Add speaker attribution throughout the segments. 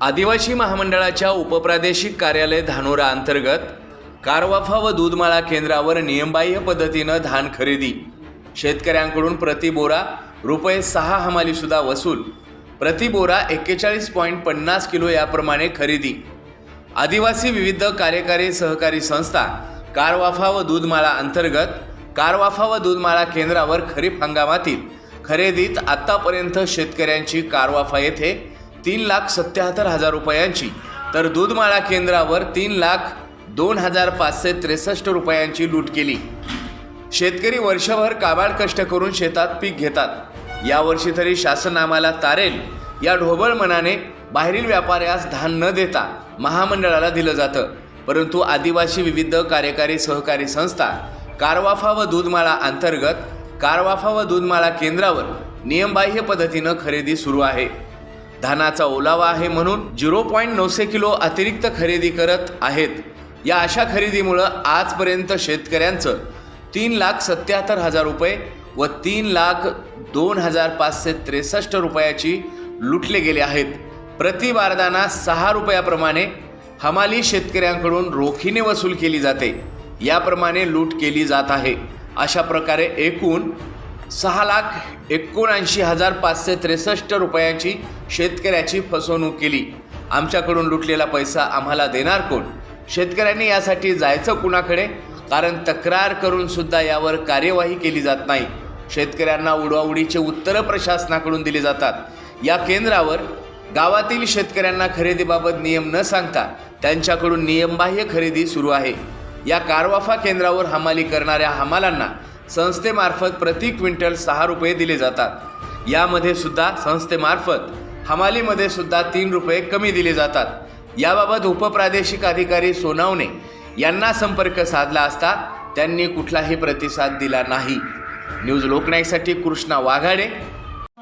Speaker 1: आदिवासी महामंडळाच्या उपप्रादेशिक कार्यालय धानोरा अंतर्गत कारवाफा व दूधमाळा केंद्रावर नियमबाह्य पद्धतीनं धान खरेदी. शेतकऱ्यांकडून प्रतिबोरा रुपये सहा हमालीसुद्धा वसूल. प्रतिबोरा एक्केचाळीस पॉईंट पन्नास किलो याप्रमाणे खरेदी. आदिवासी विविध कार्यकारी सहकारी संस्था कारवाफा व दूधमाळा अंतर्गत कारवाफा व दूधमाळा केंद्रावर खरीप हंगामातील खरेदीत आतापर्यंत शेतकऱ्यांची कारवाफा येथे तीन लाख सत्याहत्तर हजार रुपयांची. तर दूधमाळा केंद्रावर तीन लाख दोन हजार पाचशे त्रेसष्ट रुपयांची लूट केली. शेतकरी वर्षभर काबाड कष्ट करून शेतात पीक घेतात. यावर्षी तरी शासन आम्हाला तारेल. या ढोबळ मनाने बाहेरील व्यापाऱ्यास धान न देता महामंडळाला दिलं जातं. परंतु आदिवासी विविध कार्यकारी सहकारी संस्था कारवाफा व दूधमाळा अंतर्गत कारवाफा व दूधमाळा केंद्रावर नियमबाह्य पद्धतीनं खरेदी सुरू आहे. धानाचा ओलावा आहे म्हणून झिरो पॉईंट नऊशे किलो अतिरिक्त खरेदी करत आहेत. या अशा खरेदीमुळं आजपर्यंत शेतकऱ्यांचं तीन लाख सत्याहत्तर हजार रुपये व तीन लाख दोन हजार पाचशे त्रेसष्ट रुपयाची लुटले गेले आहेत. प्रति बारदाना सहा रुपयाप्रमाणे हमाली शेतकऱ्यांकडून रोखीने वसूल केली जाते. याप्रमाणे लूट केली जात आहे. अशा प्रकारे एकूण सहा लाख एकोणऐंशी हजार पाचशे त्रेसष्ट रुपयांची शेतकऱ्याची फसवणूक केली. आमच्याकडून लुटलेला पैसा आम्हाला देणार कोण? शेतकऱ्यांनी यासाठी जायचं कुणाकडे? कारण तक्रार करून सुद्धा यावर कार्यवाही केली जात नाही. शेतकऱ्यांना उडवाउडीचे उत्तरं प्रशासनाकडून दिली जातात. या केंद्रावर गावातील शेतकऱ्यांना खरेदीबाबत नियम न सांगता त्यांच्याकडून नियमबाह्य खरेदी सुरू आहे. या कारवाफा केंद्रावर हमाली करणाऱ्या हमालांना संस्थेमार्फत प्रति क्विंटल सहा रुपये दिले जातात. यामध्ये सुद्धा संस्थेमार्फत हमालीमध्ये सुद्धा तीन रुपये कमी दिले जातात. याबाबत उपप्रादेशिक अधिकारी सोनावणे यांना संपर्क साधला असता त्यांनी कुठलाही प्रतिसाद दिला नाही. न्यूज लोकनाईकसाठी कृष्णा वाघाडे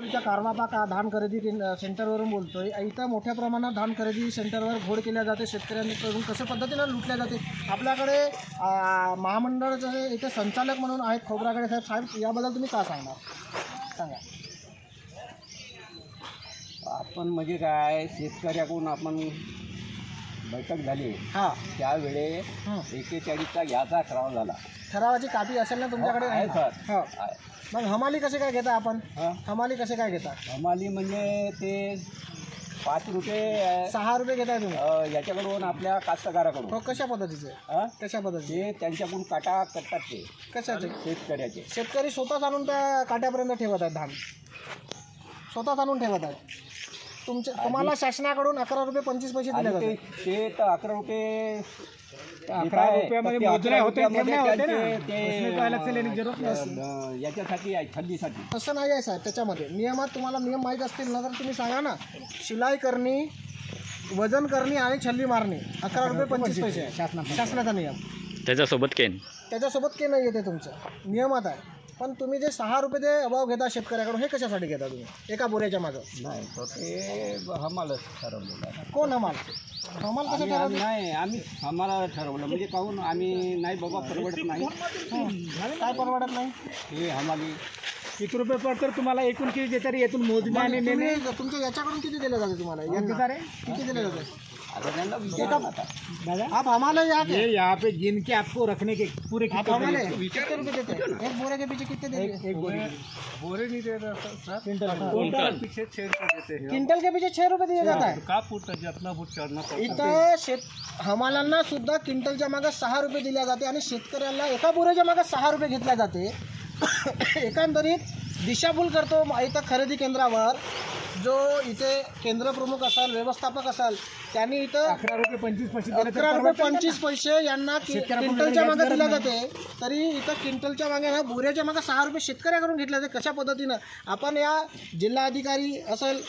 Speaker 2: च्या कारवापा का धान खरेदी केंद्र- सेंटरवरून बोलतोय? इथं मोठ्या प्रमाणात धान खरेदी सेंटरवर घोड केल्या जाते. शेतकऱ्यांकडून कशा पद्धतीनं लुटल्या जाते? आपल्याकडे आ, महामंडळाचे इथे संचालक म्हणून आहेत खोबराकडे साहेब. साहेब याबद्दल तुम्ही का सांगणार? सांगा.
Speaker 3: आपण म्हणजे काय शेतकऱ्याकडून आपण बैठक झाली.
Speaker 2: हां.
Speaker 3: त्यावेळे
Speaker 2: हं.
Speaker 3: एकेचाळीसचा याचा ठराव झाला.
Speaker 2: ठरावाची कापी असेल ना तुमच्याकडे?
Speaker 3: हो, आहे, सर.
Speaker 2: हो.
Speaker 3: आहे.
Speaker 2: मग हमाली कसे काय घेता आपण?
Speaker 3: हं?
Speaker 2: हमाली कसे काय घेता?
Speaker 3: हमाली म्हणजे ते पाच रुपये अ,
Speaker 2: सहा रुपये घेताय तुम्ही?
Speaker 3: अ, याच्याकडून आपल्या कास्तकाराकडून.
Speaker 2: हो कशा पद्धतीचे?
Speaker 3: हं?
Speaker 2: कशा पद्धतीचे?
Speaker 3: ते त्यांच्याकडून काटा कटतात ते.
Speaker 2: कशाचे?
Speaker 3: शेतकऱ्याचे.
Speaker 2: शेतकरी स्वतःच आणून त्या काट्यापर्यंत ठेवत आहेत धान. स्वतःच आणून ठेवत आहेत. तुमच्या तुम्हाला शासनाकडून अकरा रुपये पंचवीस पैसे दिले
Speaker 3: आणि ते
Speaker 2: जातात
Speaker 3: ते तर अकरा रुपये
Speaker 2: अकरा रुपयामध्ये मोजणे होते, ठेवणे होते ना. उसमें तो अलग से लेने की
Speaker 3: ते
Speaker 2: जरूरत
Speaker 3: अ, याच्यासाठी आहे
Speaker 2: तसं नाही आहे साहेब त्याच्यामध्ये. नियमात तुम्हाला नियम माहीत असतील ना तर तुम्ही सांगा ना. शिलाई करणी वजन करणी आणि छल्ली मारणी. अकरा रुपये पंचवीस पैसे आहे. शासनाचा नियम.
Speaker 4: त्याच्यासोबत केन?
Speaker 2: त्याच्यासोबत काही नाही येते तुमचं. नियमात आहे. पण तुम्ही जे सहा रुपये ते अभाव घेता शेतकऱ्याकडून हे कशासाठी घेता तुम्ही? एका बोऱ्याच्या मागं?
Speaker 3: नाही तर ते हमालच ठरवलेलं आहे.
Speaker 2: कोण हमाल? हमाल कसं
Speaker 3: आम्ही-
Speaker 2: ठरवलं?
Speaker 3: नाही आम्ही आम्हाला ठरवलं. म्हणजे काहून आम्ही नाही बाबा परवडत नाही.
Speaker 2: काय परवडत नाही?
Speaker 3: हे आम्हाला
Speaker 2: किती रुपये पडतर तुम्हाला एकूण किती देतात यातून मोजणे आणि नेणे. तुमच्या याच्याकडून किती दिले जाते तुम्हाला? यांना? किती दिले जाते? आप हमारे यहाँ के
Speaker 5: यहाँ पे जिन के आपको रखने के पूरे
Speaker 2: आप हमारे रुपए एक बोरे के पीछे कितने देते हैं
Speaker 5: एक बोरे। बोरे नहीं दे रहा सर।
Speaker 2: क्विंटल।
Speaker 5: पीछे छः रुपये देते हैं
Speaker 2: क्विंटल के पीछे छह रुपये दिया जाता है।
Speaker 5: का फूट जितना फूट चढ़ना पड़ता
Speaker 2: इथं शेत हमालांना सुद्धा क्विंटलच्या मागे सहा रुपये दिल्या जाते आणि शेतकऱ्याला एका बोऱ्याच्या मागे सहा रुपये घेतल्या जाते एकंदरीत दिशाभूल करतो इथं खरेदी केंद्रावर। जो इथे केंद्र प्रमुख असाल व्यवस्थापक असाल त्यांनी इथं
Speaker 5: अकरा रुपये पंचवीस पैसे दिले तर
Speaker 2: अकरा रुपये
Speaker 5: परवडतं?
Speaker 2: पंचवीस पैसे यांना कि-
Speaker 5: शेतकऱ्याकडून
Speaker 2: क्विंटलच्या मागे दिल्या. जाते तरी इथं क्विंटलच्या मागे ना बोऱ्याच्या मागे सहा रुपये शेतकऱ्याकडून घेतले जाते कशा पद्धतीनं आपण या जिल्हाधिकारी असेल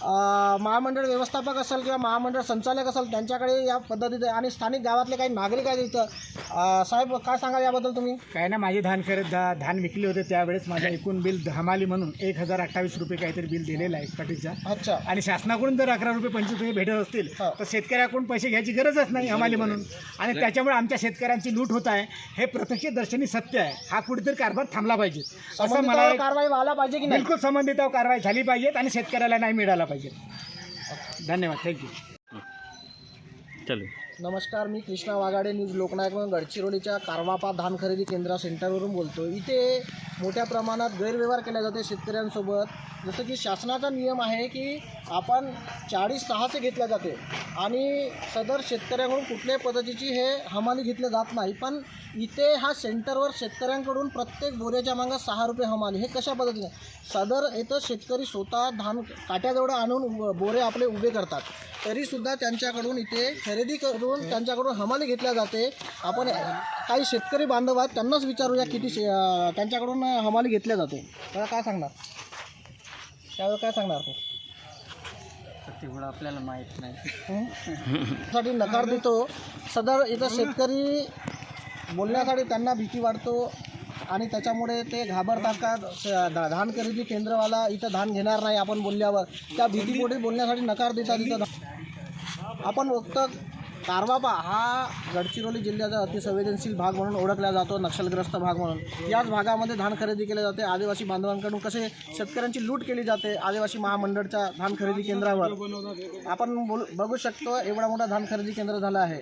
Speaker 2: महामंडळ व्यवस्थापक असेल किंवा महामंडळ संचालक असेल त्यांच्याकडे या पद्धतीने आणि स्थानिक गावातले काही नागरिक आहेत इथं. अं, साहेब काय सांगा याबद्दल तुम्ही?
Speaker 5: काय ना माझे धान खरेद धा- धान विकले होते त्यावेळेस माझं एकूण बिल हमाली म्हणून एक हजार अठ्ठावीस रुपये काहीतरी बिल दिलेलं आहे कटीचा
Speaker 2: अच्छा.
Speaker 5: आणि शासनाकडून जर अकरा रुपये पंचवीस रुपये भेटत असतील
Speaker 2: हो.
Speaker 5: तर शेतकऱ्याकडून पैसे घ्यायची गरजच नाही हमाली म्हणून. आणि त्याच्यामुळे आमच्या शेतकऱ्यांची लूट होत आहे. हे प्रत्यक्षदर्शनी सत्य आहे. हा कुठेतरी कारभार थांबला पाहिजे. असं मला
Speaker 2: कारवाई व्हायला पाहिजे की नाही?
Speaker 5: बिलकुल संबंधितावर कारवाई झाली पाहिजे आणि शेतकऱ्याला नाही मिळाला पाहिजे. धन्यवाद. थँक्यू चालेल
Speaker 2: नमस्कार मी कृष्णा वाघाडे न्यूज लोकनायक गडचिरोलीच्या कारवापा धान खरेदी केंद्र सेंटरवरून बोलतो इथे मोठ्या प्रमाणात गैरव्यवहार केला जाते शेतकऱ्यांसोबत. जसं की शासनाचा नियम आहे की आपण चाळीस सहाशे घेतल्या जाते. आणि सदर शेतकऱ्यांकडून कुठल्याही पद्धतीची हे हमाली घेतली जात नाही. पण इथे हा सेंटरवर शेतकऱ्यांकडून प्रत्येक बोऱ्याच्या मागं सहा रुपये हमाली. हे कशा पद्धतीने? सदर इथं शेतकरी स्वतः धान काट्याजवळ आणून बोरे आपले उभे करतात. तरीसुद्धा त्यांच्याकडून इथे खरेदी करून त्यांच्याकडून हमाली घेतल्या जाते. आपण काही शेतकरी बांधव आहेत त्यांनाच विचारूया किती शे त्यांच्याकडून हमाली घेतल्या जाते. त्याला काय सांगणार? त्यावर काय सांगणार तू?
Speaker 3: तेवढं आपल्याला माहीत नाही?
Speaker 2: साठी नकार देतो. सदर इथं शेतकरी बोलण्यासाठी त्यांना भीती वाटतो आणि त्याच्यामुळे ते घाबरतात का? धान खरेदी केंद्रवाला इथं धान घेणार नाही आपण बोलल्यावर. त्या भीतीपोटी बोलण्यासाठी नकार देतात इथं आपण फक्त कारवाबा हा गडचिरोली जिल्ह्याचा अतिसंवेदनशील भाग म्हणून ओळखला जातो नक्षलग्रस्त भाग म्हणून. याच भागामध्ये धान खरेदी केले जाते. आदिवासी बांधवांकडून कसे शेतकऱ्यांची लूट केली जाते आदिवासी महामंडळच्या धान खरेदी केंद्रावर. आपण बोल बघू शकतो एवढा मोठा धान खरेदी केंद्र झालं आहे.